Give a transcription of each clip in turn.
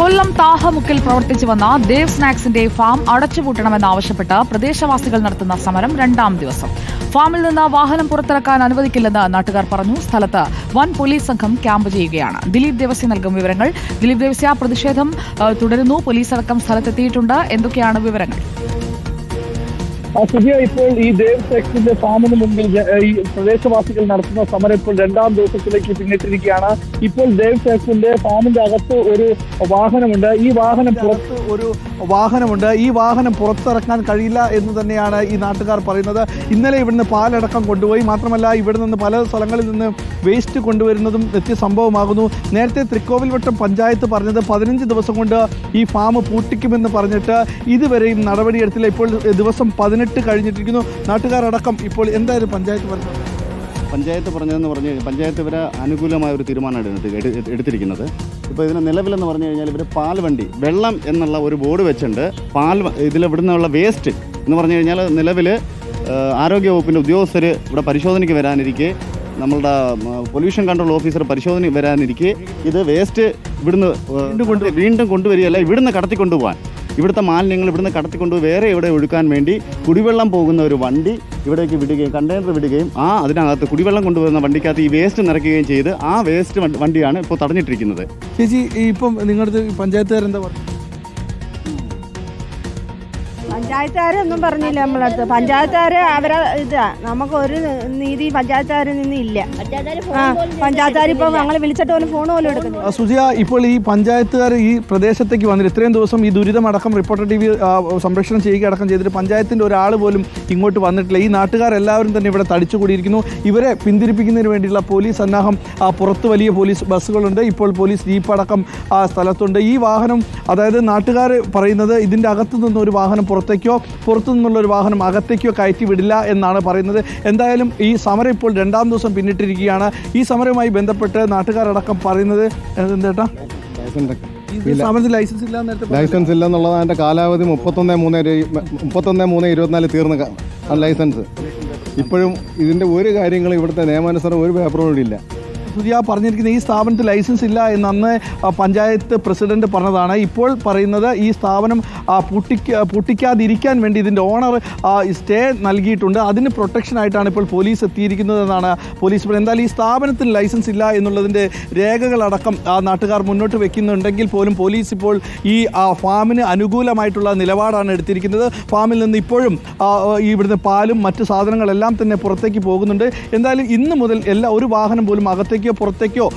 കൊല്ലം താഹമുക്കിൽ പ്രവർത്തിച്ചു വന്ന ദേവ് സ്നാക്സിന്റെ ഫാം അടച്ചുപൂട്ടണമെന്നാവശ്യപ്പെട്ട് പ്രദേശവാസികൾ നടത്തുന്ന സമരം രണ്ടാം ദിവസം. ഫാമിൽ നിന്ന് വാഹനം പുറത്തിറക്കാൻ അനുവദിക്കില്ലെന്ന് നാട്ടുകാർ പറഞ്ഞു. സ്ഥലത്ത് വൻ പോലീസ് സംഘം ക്യാമ്പ് ചെയ്യുകയാണ്. ദിലീപ് ദേവസ്യ നൽകും വിവരങ്ങൾ. ദിലീപ് ദേവസ്യ പ്രതിഷേധം തുടരുന്നു. പോലീസ് അടക്കം സ്ഥലത്തെത്തിയിട്ടുണ്ട്. എന്തൊക്കെയാണ് വിവരങ്ങൾ? സുധിയ ഇപ്പോൾ ഈ ദേവ് ടെക്സിന്റെ ഫാമിന് മുമ്പിൽ ഈ പ്രദേശവാസികൾ നടത്തുന്ന സമരം ഇപ്പോൾ രണ്ടാം ദിവസത്തിലേക്ക് പിന്നിട്ടിരിക്കുകയാണ്. ഇപ്പോൾ ദേവ് ടെക്സിന്റെ ഫാമിന്റെ അകത്ത് ഒരു വാഹനമുണ്ട്. ഈ വാഹനം പുറത്ത് ഒരു വാഹനമുണ്ട്. ഈ വാഹനം പുറത്തിറക്കാൻ കഴിയില്ല എന്ന് തന്നെയാണ് ഈ നാട്ടുകാർ പറയുന്നത്. ഇന്നലെ ഇവിടുന്ന് പാലടക്കം കൊണ്ടുപോയി. മാത്രമല്ല ഇവിടെ നിന്ന് പല സ്ഥലങ്ങളിൽ നിന്ന് വേസ്റ്റ് കൊണ്ടുവരുന്നതും നിത്യസംഭവമാകുന്നു നേരത്തെ തൃക്കോവിൽവട്ടം പഞ്ചായത്ത് പറഞ്ഞത് പതിനഞ്ച് ദിവസം കൊണ്ട് ഈ ഫാം പൂട്ടിക്കുമെന്ന് പറഞ്ഞിട്ട് ഇതുവരെയും നടപടിയെടുത്തില്ല. ഇപ്പോൾ ദിവസം പതിനെട്ട് കഴിഞ്ഞിട്ടിരിക്കുന്നു. നാട്ടുകാരടക്കം ഇപ്പോൾ എന്തായാലും പഞ്ചായത്ത് പറഞ്ഞത് പഞ്ചായത്ത് പറഞ്ഞതെന്ന് പറഞ്ഞു കഴിഞ്ഞാൽ പഞ്ചായത്ത് ഇവരെ അനുകൂലമായ ഒരു തീരുമാനമാണ് എടുത്ത് എടു- എടുത്തിരിക്കുന്നത്. ഇപ്പോൾ ഇതിന് നിലവിലെന്ന് പറഞ്ഞു കഴിഞ്ഞാൽ ഇവർ പാൽവണ്ടി വെള്ളം എന്നുള്ള ഒരു ബോർഡ് വെച്ചിട്ടുണ്ട്. പാൽ ഇതിൽ ഇവിടുന്നുള്ള വേസ്റ്റ് എന്ന് പറഞ്ഞു കഴിഞ്ഞാൽ നിലവിൽ ആരോഗ്യ വകുപ്പിന്റെ ഉദ്യോഗസ്ഥർ ഇവിടെ പരിശോധനയ്ക്ക് വരാനിരിക്കെ നമ്മളുടെ പൊല്യൂഷൻ കൺട്രോൾ ഓഫീസർ പരിശോധന വരാനിരിക്കെ ഇത് വേസ്റ്റ് ഇവിടുന്ന് വീണ്ടും കൊണ്ട് വീണ്ടും കൊണ്ടുവരികയല്ല ഇവിടുന്ന് കടത്തിക്കൊണ്ടുപോകാൻ ഇവിടുത്തെ മാലിന്യങ്ങൾ ഇവിടുന്ന് കടത്തിക്കൊണ്ട് വേറെ എവിടെ ഒഴുക്കാൻ വേണ്ടി കുടിവെള്ളം പോകുന്ന ഒരു വണ്ടി ഇവിടേക്ക് വിടുകയും കണ്ടെയ്നർ വിടുകയും ആ അതിനകത്ത് കുടിവെള്ളം കൊണ്ടുവരുന്ന വണ്ടിക്കകത്ത് ഈ വേസ്റ്റ് നിറയ്ക്കുകയും ചെയ്ത് ആ വേസ്റ്റ് വണ്ടിയാണ് ഇപ്പോൾ തടഞ്ഞിട്ടിരിക്കുന്നത്. ചേച്ചി ഇപ്പം നിങ്ങളുടെ പഞ്ചായത്തുകാരെന്താ പറഞ്ഞു പഞ്ചായത്തുകാരൊന്നും പറഞ്ഞില്ല നമ്മളടുത്ത് പഞ്ചായത്തുകാര് അവരെ ഇതാ നമുക്ക് ഒരു നീതി പഞ്ചായത്തുകാരിൽ നിന്ന് ഇല്ല. ആ പഞ്ചായത്തുകാർ ഇപ്പൊ ഞങ്ങളെ വിളിച്ചിട്ട് പോലും ഫോൺ പോലും എടുക്കുന്നു സുജിയ ഇപ്പോൾ ഈ പഞ്ചായത്തുകാർ ഈ പ്രദേശത്തേക്ക് വന്നിട്ട് ഇത്രയും ദിവസം ഈ ദുരിതം അടക്കം റിപ്പോർട്ടർ ടി വി സംരക്ഷണം ചെയ്യുക അടക്കം ചെയ്തിട്ട് പഞ്ചായത്തിന്റെ ഒരാൾ പോലും ഇങ്ങോട്ട് വന്നിട്ടില്ല. ഈ നാട്ടുകാരെല്ലാവരും തന്നെ ഇവിടെ തടിച്ചുകൂടിയിരിക്കുന്നു. ഇവരെ പിന്തിരിപ്പിക്കുന്നതിന് വേണ്ടിയുള്ള പോലീസ് സന്നാഹം ആ, പുറത്ത് വലിയ പോലീസ് ബസ്സുകളുണ്ട്. ഇപ്പോൾ പോലീസ് ജീപ്പ് അടക്കം ആ സ്ഥലത്തുണ്ട്. ഈ വാഹനം അതായത് നാട്ടുകാർ പറയുന്നത് ഇതിന്റെ അകത്തു നിന്ന് ഒരു വാഹനം പുറത്തേക്കോ പുറത്തു നിന്നുള്ള ഒരു വാഹനം അകത്തേക്കോ കയറ്റി വിടില്ല എന്നാണ് പറയുന്നത്. എന്തായാലും ഈ സമരം ഇപ്പോൾ രണ്ടാം ദിവസം പിന്നിട്ടിരിക്കുകയാണ്. ഈ സമരവുമായി ബന്ധപ്പെട്ട് നാട്ടുകാരടക്കം പറയുന്നത് എന്തേട്ടാ ലൈസൻസ് ഇല്ല ലൈസൻസ് ഇല്ലെന്നുള്ളത് അതിന്റെ കാലാവധി മുപ്പത്തൊന്ന് മൂന്ന് മുപ്പത്തൊന്ന് മൂന്ന് ഇരുപത്തിനാല് തീർന്ന് ലൈസൻസ്. ഇപ്പോഴും ഇതിന്റെ ഒരു കാര്യങ്ങളും ഇവിടുത്തെ നിയമാനുസരണം ഒരു പേപ്പറും ഇല്ല. പുതിയ പറഞ്ഞിരിക്കുന്ന ഈ സ്ഥാപനത്തിൽ ലൈസൻസ് ഇല്ല എന്ന് അന്ന് പഞ്ചായത്ത് പ്രസിഡന്റ് പറഞ്ഞതാണ്. ഇപ്പോൾ പറയുന്നത് ഈ സ്ഥാപനം പൂട്ടിക്ക പൂട്ടിക്കാതിരിക്കാൻ വേണ്ടി ഇതിന്റെ ഓണർ സ്റ്റേ നൽകിയിട്ടുണ്ട്. അതിന് പ്രൊട്ടക്ഷൻ ആയിട്ടാണ് ഇപ്പോൾ പോലീസ് എത്തിയിരിക്കുന്നതെന്നാണ് പോലീസ് പറയുന്നത്. എന്തായാലും ഈ സ്ഥാപനത്തിന് ലൈസൻസ് ഇല്ല എന്നുള്ളതിന്റെ രേഖകളടക്കം നാട്ടുകാർ മുന്നോട്ട് വെക്കുന്നുണ്ടെങ്കിൽ പോലും പോലീസ് ഇപ്പോൾ ഈ ഫാമിന് അനുകൂലമായിട്ടുള്ള നിലപാടാണ് എടുത്തിരിക്കുന്നത്. ഫാമിൽ നിന്ന് ഇപ്പോഴും ഇവിടുന്ന് പാലും മറ്റ് സാധനങ്ങളെല്ലാം തന്നെ പുറത്തേക്ക് പോകുന്നുണ്ട്. എന്തായാലും ഇന്ന് മുതൽ എല്ലാ ഒരു വാഹനം പോലും അകത്തേക്കോ പുറത്തേക്കോ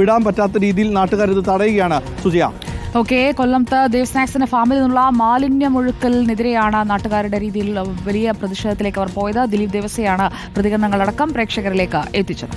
വിടാൻ പറ്റാത്ത രീതിയിൽ നാട്ടുകാർ ഇത് തടയുകയാണ്. സുജിയ. ഓക്കെ കൊല്ലത്ത് ദേവ് സ്നാക്സിന്റെ ഫാമിൽ നിന്നുള്ള മാലിന്യമൊഴുക്കലിനെതിരെയാണ് നാട്ടുകാരുടെ രീതിയിൽ വലിയ പ്രതിഷേധത്തിലേക്ക് അവർ പോയത്. ദിലീപ് ദേവസ്യയാണ് പ്രതികരണങ്ങളടക്കം പ്രേക്ഷകരിലേക്ക് എത്തിച്ചത്.